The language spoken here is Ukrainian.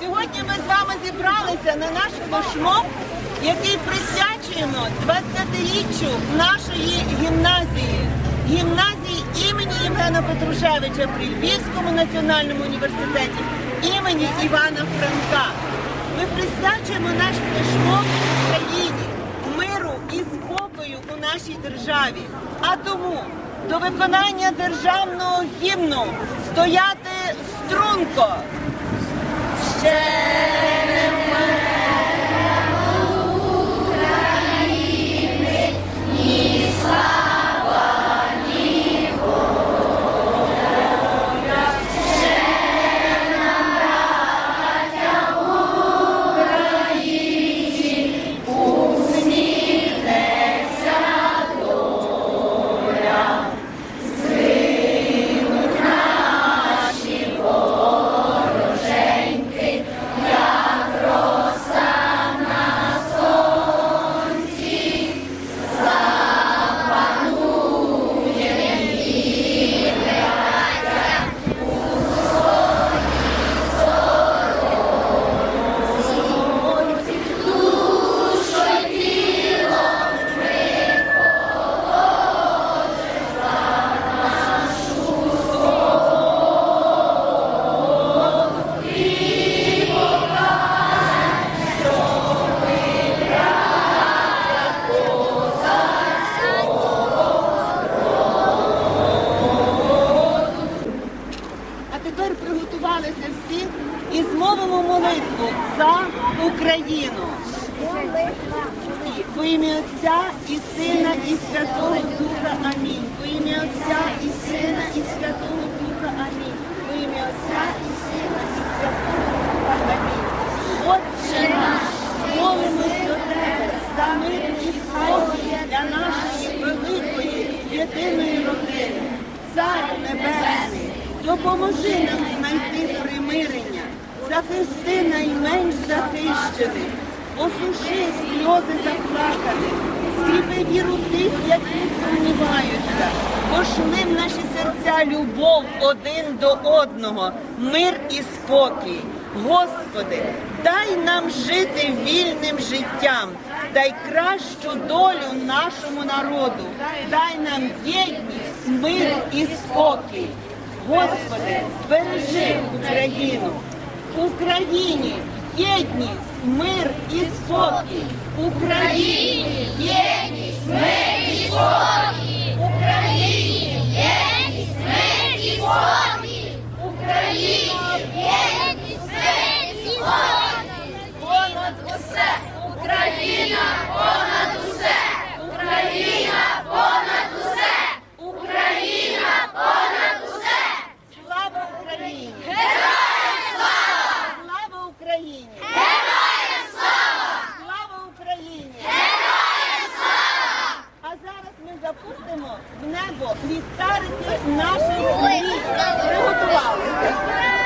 Сьогодні ми з вами зібралися на наш флешмоб, який присвячуємо 20-річчю нашої гімназії, гімназії імені Євгена Петрушевича при Львівському національному університеті імені Івана Франка. Ми присвячуємо наш флешмоб Україні, миру і спокою у нашій державі. А тому до виконання державного гімну стояти струнко. Yeah. І молитву за Україну. Во ім'я Отця і Сина, і Святого Духа. Амінь. Во ім'я Отця і Сина, і Святого Духа. Амінь. Во ім'я Отця і Сина, і Святого Духа. Амінь. Отче наш, молимось до тебе за мир і спокій для нашої великої єдиної родини. Цар Небесний, допоможи нам знайти примирення, захисти найменш захищених, осуши сльози заплаканих, скріпи віру тих, які сумніваються, пошли в наші серця любов один до одного, мир і спокій. Господи, дай нам жити вільним життям, дай кращу долю нашому народу, дай нам єдність, мир і спокій. Господи, збережи Україну, Україні єдність, мир і спокій. Україні єдність, мир і спокій. Україні! Героям слава! Слава Україні! Героям слава! А зараз ми запустимо в небо літарики нашої Приготувалися!